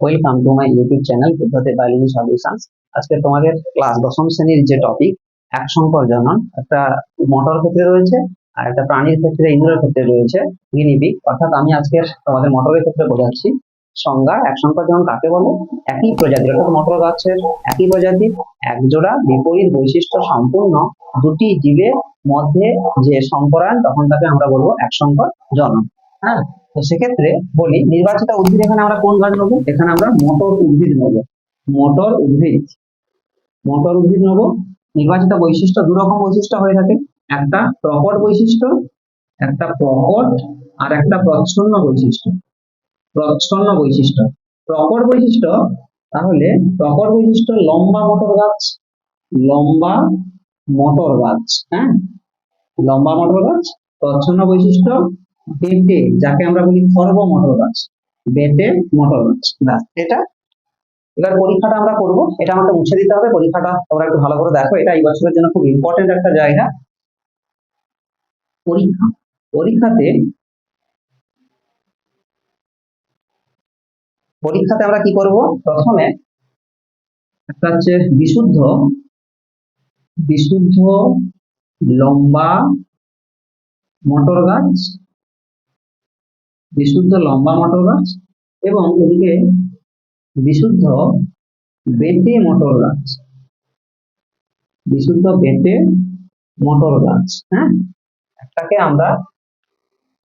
Welcome to my YouTube channel বুদ্ধতে biology solutions আজকে তোমাদের class দশম শ্রেণির যে টপিক এক সংকর জনন, একটা মোটর ক্ষেত্রে রয়েছে আর একটা প্রাণীর ক্ষেত্রে ইঁদুরের ক্ষেত্রে রয়েছে গিনিপিগ অর্থাৎ আমি আজকে তোমাদের মোটরের ক্ষেত্রে বোঝাচ্ছি। সংজ্ঞা, এক সংকর জনন কাকে বলে? একই প্রজাতির, অর্থাৎ মোটর গাছের একই প্রজাতির একজোড়া বিপরীত বৈশিষ্ট্য সম্পূর্ণ দুটি জীবের মধ্যে যে সংকরায়ন তখন তাকে আমরা বলব এক সংকর জনন। হ্যাঁ? তো সেক্ষেত্রে বলি, নির্বাচিত উদ্ভিদ এখানে আমরা কোন গাছ নেব? এখানে আমরা মোটর উদ্ভিদ নেব। মোটর উদ্ভিদ। মোটর উদ্ভিদ নেব। নির্বাচিত বৈশিষ্ট্য দু রকম বৈশিষ্ট্য হয়ে থাকে। একটা প্রকট বৈশিষ্ট্য, একটা প্রকট আর একটা প্রচ্ছন্ন বৈশিষ্ট্য। প্রচ্ছন্ন বৈশিষ্ট্য। প্রকট বৈশিষ্ট্য, তাহলে প্রকট বৈশিষ্ট্য লম্বা মোটর গাছ, লম্বা মোটর গাছ হ্যাঁ? লম্বা মোটর গাছ, প্রচ্ছন্ন বৈশিষ্ট্য বেটে, যাকে আমরা বলি খর্ব মোটর গাছ বেটে মোটর গাছ এটা এবার পরীক্ষাটা আমরা করব। এটা আমাকে মুছে দিতে হবে, পরীক্ষাটা তোমরা একটু ভালো করে দেখো। এটা এই বছরের জন্য খুব ইম্পর্টেন্ট একটা জায়গা। পরীক্ষা, পরীক্ষাতে পরীক্ষাতে আমরা কি করব? প্রথমে একটা হচ্ছে বিশুদ্ধ বিশুদ্ধ লম্বা মটর গাছ বিশুদ্ধ লম্বা মোটর গাছ এবং এদিকে বিশুদ্ধ বেটে মোটর গাছ বিশুদ্ধ বেটে মোটর গাছ হ্যাঁ? একটাকে আমরা,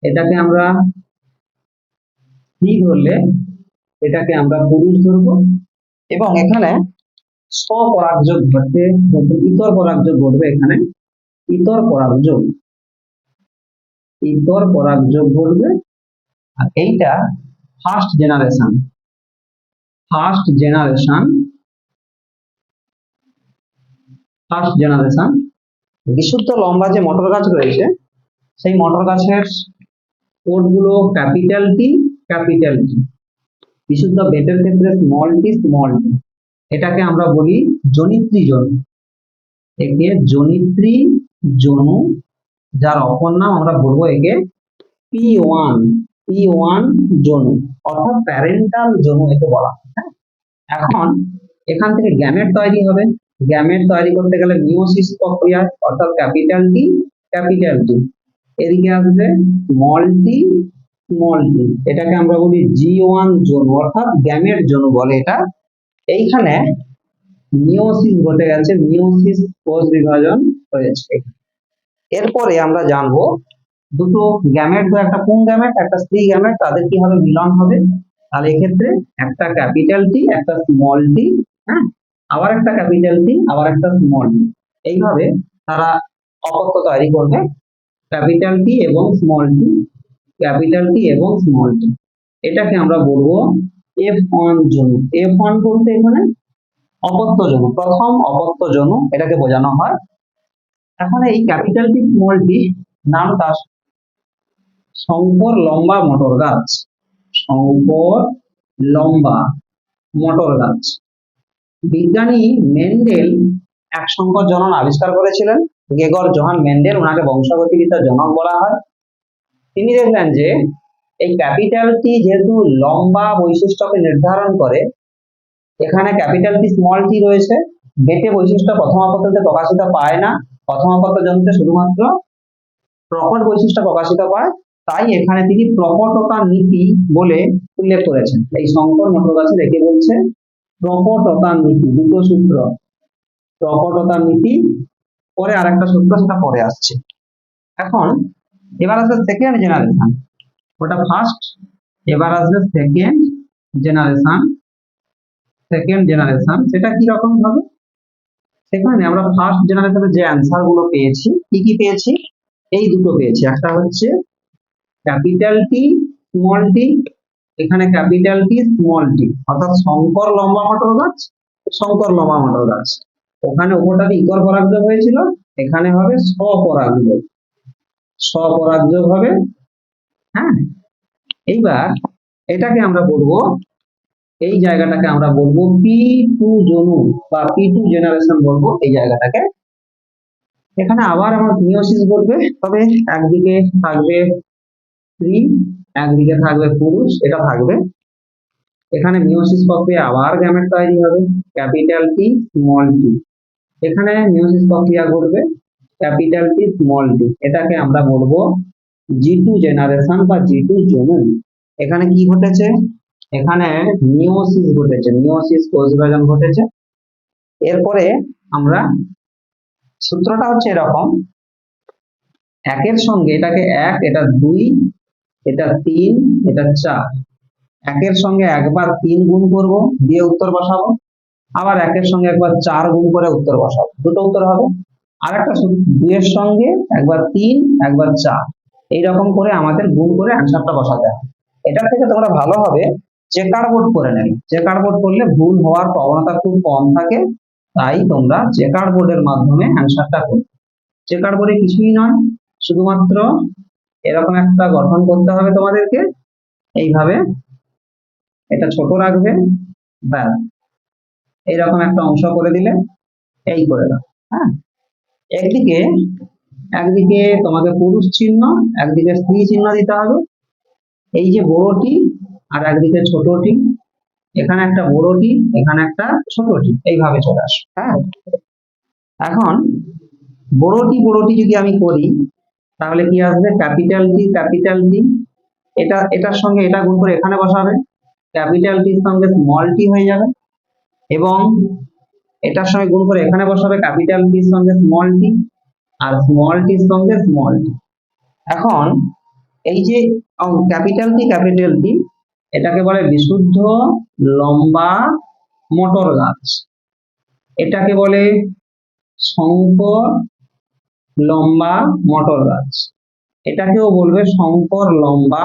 এটাকে আমরা স্ত্রী ধরলে, এটাকে আমরা পুরুষ ধরবো এবং এখানে স্বপরাগযোগ ঘটবে ইতর পরাগযোগ ঘটবে এখানে। ইতর পরাগযোগ ইতর পরাগযোগ ঘটবে আর এইটা first generation first generation first generation বিশুদ্ধ লম্বা যে মটর গাছ রয়েছে, সেই মটর গাছের কোডগুলো ক্যাপিটাল টি ক্যাপিটাল টি বিশুদ্ধ বেটের ক্ষেত্রে স্মল টি স্মল টি এটাকে আমরা বলি জনিত্রী জনু। একে জনিত্রী জনু, যার অপর নাম আমরা বলব একে পি ওয়ান পি ওয়ান জনু অর্থাৎ প্যারেন্টাল জনু একে বলা হয় এখন এখান থেকে গ্যামেট তৈরি হবে। গ্যামেট তৈরি করতে গেলে মিওসিস প্রক্রিয়া, অর্থাৎ ক্যাপিটাল টি ক্যাপিটাল টি এদিকে আসবে স্মল টি টি এটাকে আমরা বলি জি ওয়ান জনু অর্থাৎ গ্যামেট জনু বলে এটা। এইখানে মিওসিস ঘটে গেছে মিওসিস কোষ বিভাজন হয়েছে। এরপরে আমরা জানব দুটো গ্যামেট একটা পুং গ্যামেট একটা স্ত্রী গ্যামেট তাদের কি হবে? মিলন হবে। তাহলে এক্ষেত্রে একটা ক্যাপিটাল টি একটা স্মল টি হ্যাঁ? আবার একটা ক্যাপিটাল টি আবার একটা স্মল টি এইভাবে তারা অপত্য তৈরি করবে। ক্যাপিটাল টি এবং স্মল টি ক্যাপিটাল টি এবং স্মল টি এটাকে আমরা বলব এফ ওয়ান জনু। এফ ওয়ান বলতে এখানে অপত্য জনু। প্রথম অপত্য জনু, এটাকে বোঝানো হয়। এখন এই ক্যাপিটাল টি স্মল টি নামটা শঙ্কর লম্বা মোটর গাছ। শঙ্কর লম্বা মোটর গাছ। বিজ্ঞানী মেন্ডেল এক সংকর জনন আবিষ্কার করেছিলেন। গেগর জোহান মেন্ডেল ওনাকে বংশগতিবিদ্যার জনক বলা হয়। তিনি দেখলেন যে, এই ক্যাপিটালটি যেহেতু লম্বা বৈশিষ্ট্যকে নির্ধারণ করে, এখানে ক্যাপিটাল টি স্মল টি রয়েছে। বেটে বৈশিষ্ট্য প্রথম আপত্তিতে প্রকাশিত পায় না। প্রথম আপত্ত জনিতে শুধুমাত্র প্রকট বৈশিষ্ট্য প্রকাশিত পায়। তাই এখানে তিনি প্রকটতা নীতি বলে উল্লেখ করেছেন। এই শঙ্কর গাছে রেখে বলছে প্রকটতা নীতি, দুটো সূত্র। প্রকটতা নীতি, পরে আরেকটা সূত্র সেটা পরে আসছে। এখন এবার আসবে সেকেন্ড জেনারেশন ওটা ফার্স্ট এবার আসবে সেকেন্ড জেনারেশন সেকেন্ড জেনারেশন সেটা কি রকম হবে? সেখানে আমরা ফার্স্ট জেনারেশনের যে অ্যান্সারগুলো পেয়েছি, কি কি পেয়েছি? এই দুটো পেয়েছি। একটা হচ্ছে ক্যাপিটাল টি স্মল টি এখানে ক্যাপিটাল টি স্মল টি অর্থাৎ শঙ্কর লম্বা মটর গাছ, শঙ্কর লম্বা মটর গাছ। ওখানে উপরটাতে ইকর পরাগযোগ হয়েছিল, এখানে হবে স্বপরাগযোগ। স্বপরাগযোগ হবে হ্যাঁ? এইবার এটাকে আমরা বলব, এই জায়গাটাকে আমরা বলব পি টু জনু বা পি টু জেনারেশন বলব এই জায়গাটাকে। এখানে আবার আমার মিওসিস বলবে, তবে একদিকে থাকবে স্ত্রী একদিকে থাকবে পুরুষ, এটা থাকবে। এখানে মিওসিস প্রক্রিয়া আবার গ্যামেট তৈরি হবে ক্যাপিটাল টি স্মল টি এখানে মিওসিস প্রক্রিয়া ঘটবে ক্যাপিটাল টি স্মল টি এটাকে আমরা বলব জি টু জেনারেশন বা জি টু জনুন এখানে কি ঘটেছে? এখানে মিওসিস ঘটেছে মিওসিস কোষ বিভাজন ঘটেছে। এরপরে আমরা সূত্রটা হচ্ছে এরকম। একের সঙ্গে এটাকে এক, এটা দুই এটা তিন, এটা চার। একের সঙ্গে একবার তিন গুণ করব, দিয়ে উত্তর বসাবো। আবার একের সঙ্গে একবার চার গুণ করে উত্তর বসাবো। দুটো উত্তর হবে। আর একটা দুইয়ের সঙ্গে একবার তিন, একবার চার। এইরকম করে আমাদের গুণ করে অ্যান্সারটা বসাতে হবে। এটার থেকে তোমরা ভালোভাবে চেকার বোর্ড করে নেবে। চেকার বোর্ড করলে ভুল হওয়ার প্রবণতা খুব কম থাকে, তাই তোমরা চেকার বোর্ডের মাধ্যমে অ্যান্সারটা করবে। চেকার বোর্ডে কিছুই নয়, শুধুমাত্র এরকম একটা গঠন করতে হবে তোমাদেরকে। এইভাবে এটা ছোট রাখবে, ব্যাস। এইরকম একটা অংশ করে দিলে এই করে দাও হ্যাঁ? একদিকে একদিকে তোমাকে পুরুষ চিহ্ন, একদিকে স্ত্রী চিহ্ন দিতে হবে। এই যে বড়টি আর একদিকে ছোটটি, এখানে একটা বড়টি, এখানে একটা ছোটটি, এইভাবে চলে আসে হ্যাঁ? এখন, বড়টি বড়টি যদি আমি করি তাহলে কি আসবে? ক্যাপিটাল টি ক্যাপিটাল টি এটা, এটার সঙ্গে এটা গুণ করে এখানে বসাবে। ক্যাপিটাল টির সঙ্গে স্মল টি হয়ে যাবে। এবং এটার সঙ্গে গুণ করে এখানে বসাবে ক্যাপিটাল টির সঙ্গে স্মল টি আর স্মল টির সঙ্গে স্মল টি এখন এই যে ক্যাপিটাল টি ক্যাপিটাল টি এটাকে বলে বিশুদ্ধ লম্বা মোটর গাছ। এটাকে বলে শঙ্কর লম্বা মটর গাছ। এটাকেও বলবে শঙ্কর লম্বা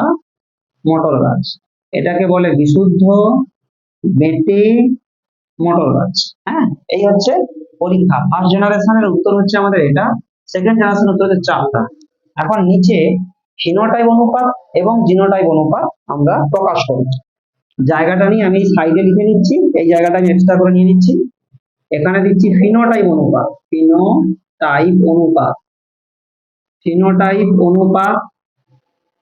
মটর গাছ। এটাকে বলে বিশুদ্ধ বেটে মটর গাছ। হ্যাঁ এই হচ্ছে পরীক্ষা। ফার্স্ট জেনারেশনের উত্তর হচ্ছে আমাদের এটা। সেকেন্ড জেনারেশনের উত্তর হচ্ছে চারটা। এখন নিচে ফিনোটাইপ অনুপাত এবং জিনোটাইপ অনুপাত আমরা প্রকাশ করব। জায়গাটা নিয়ে আমি সাইডে লিখে নিচ্ছি। এই জায়গাটা আমি এক্সট্রা করে নিয়ে নিচ্ছি। এখানে দিচ্ছি ফিনোটাইপ অনুপাত। ফিনোটাইপ অনুপাত। ফিনোটাইপ অনুপাত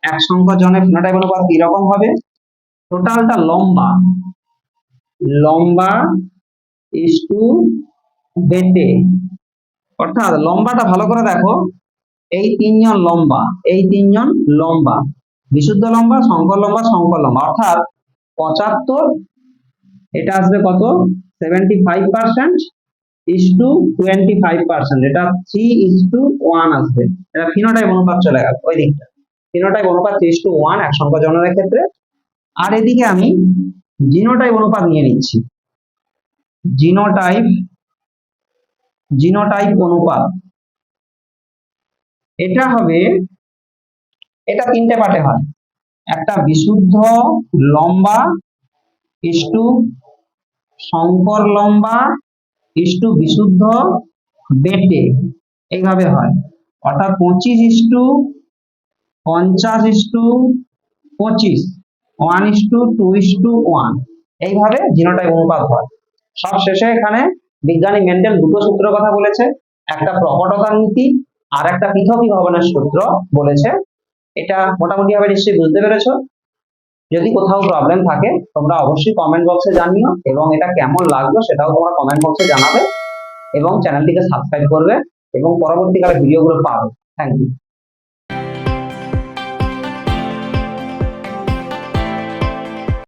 এক সংখ্যা জনের ফিনোটাইপ অনুপাত কীরকম হবে? টোটালটা লম্বা। লম্বা ইস টু বেটে। অর্থাৎ লম্বাটা ভালো করে দেখো। এই তিনজন লম্বা, এই তিনজন লম্বা। বিশুদ্ধ লম্বা সংকর লম্বা সংকর লম্বা। অর্থাৎ পঁচাত্তর, এটা আসবে কত? Seventy five percent is to twenty five percent এটা থ্রি ইস টু ওয়ান আসবে। এটা ফিনোটাইপ অনুপাত চলে গেল, ওই দিকটা। ফিনোটাইপ অনুপাত থ্রি ইস টু ওয়ান এক সংখ্যা জননের ক্ষেত্রে। আর এদিকে আমি জিনোটাইপ অনুপাত নিয়ে নিচ্ছি। জিনোটাইপ জিনোটাইপ অনুপাত। এটা হবে, এটা তিনটে পার্টে হয়। একটা বিশুদ্ধ লম্বা ইস্টু শঙ্কর লম্বা ইস্টু বিশুদ্ধ বেটে। এইভাবে হয়। অর্থাৎ পঁচিশ ইস্টু পঞ্চাশ ইস্টু পঁচিশ। One is to two is to one. এইভাবে জিনোটাইপ অনুপাত হয়। সব শেষে এখানে বিজ্ঞানী মেন্ডেল দুটো সূত্রের কথা বলেছে। একটা প্রকটতার নীতি আর একটা পৃথকী ভবনের সূত্র বলেছে। এটা মোটামুটি ভাবে নিশ্চয়ই বুঝতে পেরেছ। যদি কোথাও প্রবলেম থাকে, তোমরা অবশ্যই কমেন্ট বক্সে জানিও এবং এটা কেমন লাগল সেটাও তোমরা কমেন্ট বক্সে জানাবে এবং চ্যানেলটিকে সাবস্ক্রাইব করবে এবং পরবর্তীকালে ভিডিওগুলো পাবে। Thank you